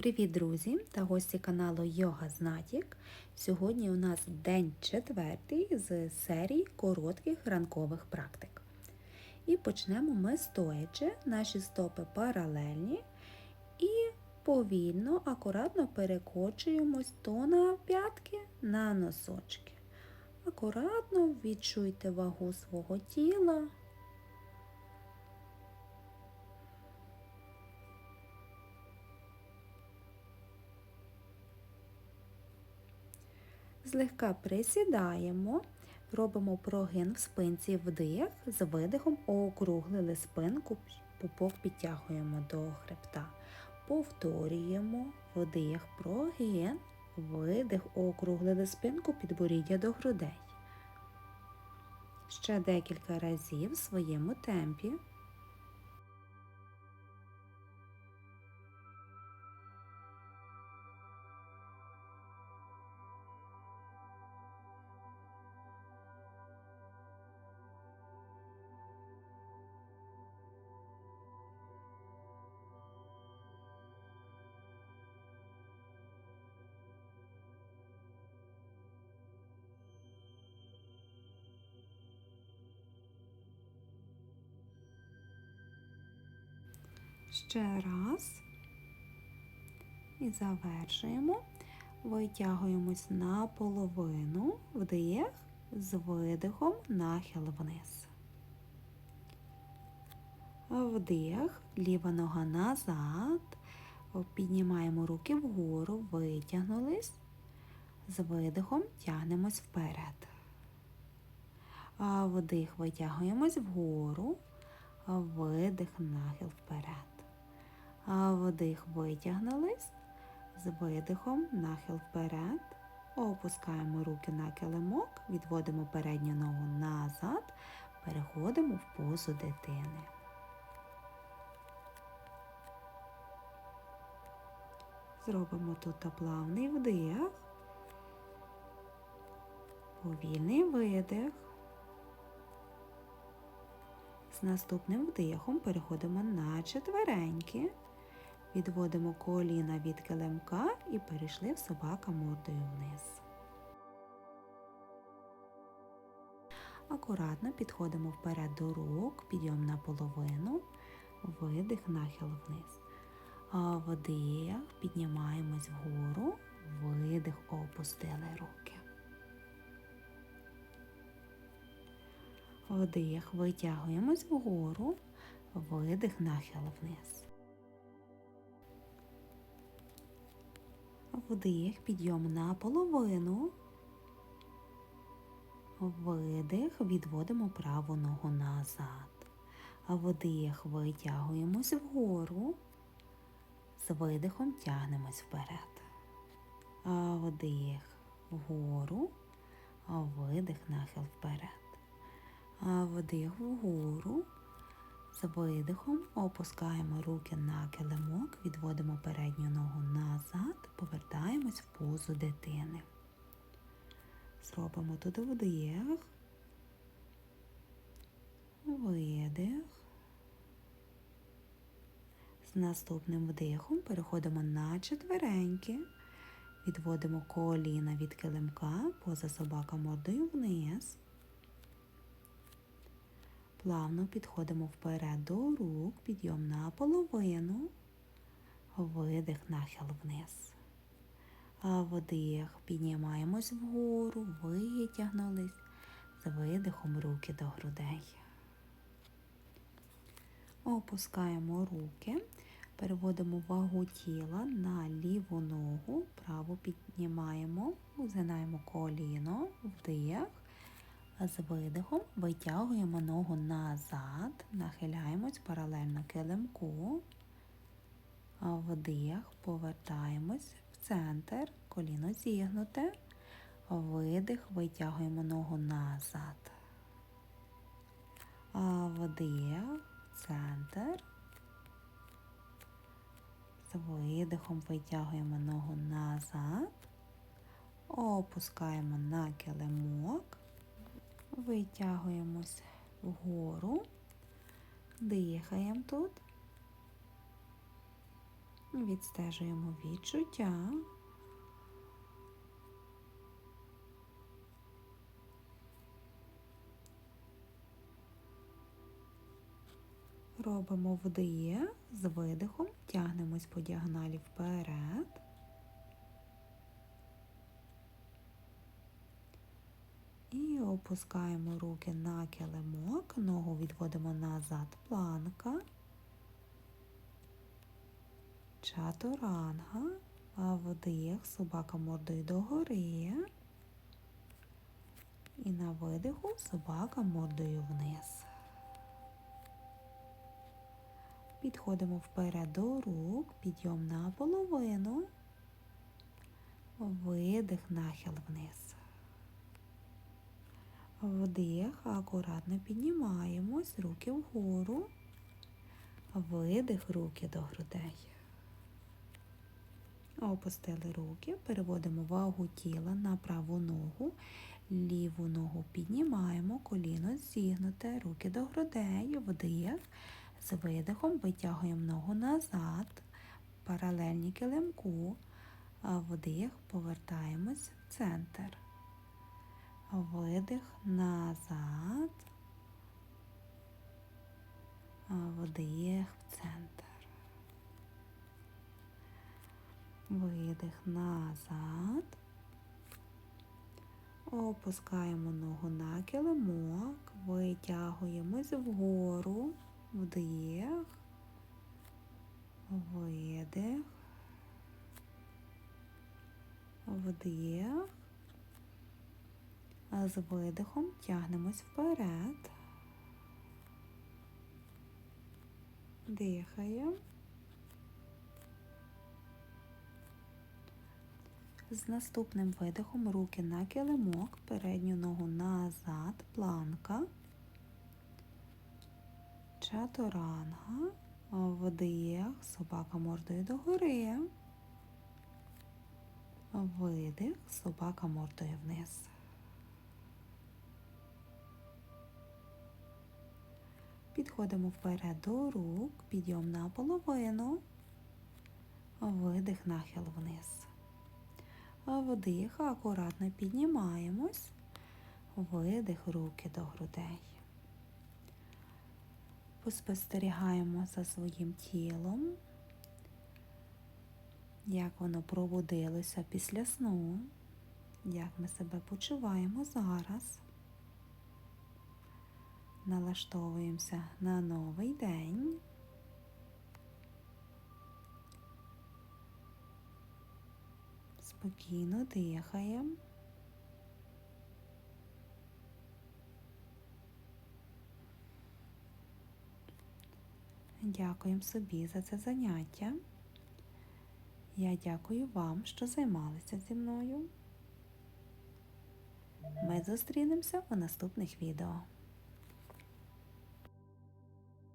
Привіт, друзі та гості каналу Йога Знатік. Сьогодні у нас день четвертий з серії коротких ранкових практик. І почнемо ми стоячи, наші стопи паралельні і повільно, акуратно перекочуємось то на п'ятки, на носочки. Акуратно відчуйте вагу свого тіла. Злегка присідаємо, робимо прогин в спинці вдих, з видихом округлили спинку, пупок підтягуємо до хребта. Повторюємо вдих, прогин, видих, округлили спинку, підборіддя до грудей. Ще декілька разів в своєму темпі. Ще раз. І завершуємо. Витягуємось на половину, вдих, з видихом, нахил вниз. Вдих, ліва нога назад. Піднімаємо руки вгору, витягнулись. З видихом тягнемось вперед. Вдих, витягуємось вгору, видих, нахил вперед. Вдих витягнулись, з видихом, нахил вперед. Опускаємо руки на килимок, відводимо передню ногу назад, переходимо в позу дитини. Зробимо тут плавний вдих, повільний видих. З наступним вдихом переходимо на четвереньки. Відводимо коліна від килимка і перейшли в собака мордою вниз. Акуратно підходимо вперед до рук, підйом на половину, видих, нахил вниз. Вдих, піднімаємось вгору, видих, опустили руки. Вдих, витягуємось вгору, видих, нахил вниз. Вдих, підйом на половину. Видих, відводимо праву ногу назад. Вдих, витягуємось вгору. З видихом тягнемось вперед. Вдих вгору, видих, нахил вперед. Вдих вгору. З видихом опускаємо руки на килимок, відводимо передню ногу назад, повертаємось в позу дитини. Зробимо тут вдих, видих. З наступним вдихом переходимо на четвереньки, відводимо коліна від килимка, поза собака мордою вниз. Плавно підходимо вперед до рук, підйом на половину, видих, нахил вниз. Вдих, піднімаємось вгору, витягнулись, з видихом руки до грудей. Опускаємо руки, переводимо вагу тіла на ліву ногу, праву піднімаємо, згинаємо коліно, вдих. З видихом витягуємо ногу назад, нахиляємось паралельно килимку, вдих, повертаємось в центр, коліно зігнуте, видих, витягуємо ногу назад. Вдих, центр. З видихом витягуємо ногу назад, опускаємо на килимок. Витягуємось вгору, дихаємо тут. Відстежуємо відчуття. Робимо вдих з видихом, тягнемось по діагоналі вперед. І опускаємо руки на килимок, ногу відводимо назад, планка, чатуранга, вдих, собака мордою догори. І на видиху собака мордою вниз. Підходимо вперед до рук, підйом на половину, видих, нахил вниз. Вдих, акуратно піднімаємось, руки вгору, видих, руки до грудей. Опустили руки, переводимо вагу тіла на праву ногу, ліву ногу піднімаємо, коліно зігнуте, руки до грудей, вдих. З видихом витягуємо ногу назад, паралельні килимку, вдих, повертаємось в центр. Видих назад, вдих в центр. Видих назад. Опускаємо ногу на килимок, витягуємось вгору, вдих, видих, вдих. З видихом тягнемось вперед. Дихаємо. З наступним видихом руки на килимок, передню ногу назад, планка, чатуранга, вдих, собака мордою догори, видих, собака мордою вниз. Підходимо вперед до рук, підйом на половину, видих, нахил вниз. Вдих, акуратно піднімаємось, видих руки до грудей. Поспостерігаємо за своїм тілом, як воно пробудилося після сну, як ми себе почуваємо зараз. Налаштовуємося на новий день. Спокійно дихаємо. Дякуємо собі за це заняття. Я дякую вам, що займалися зі мною. Ми зустрінемося у наступних відео.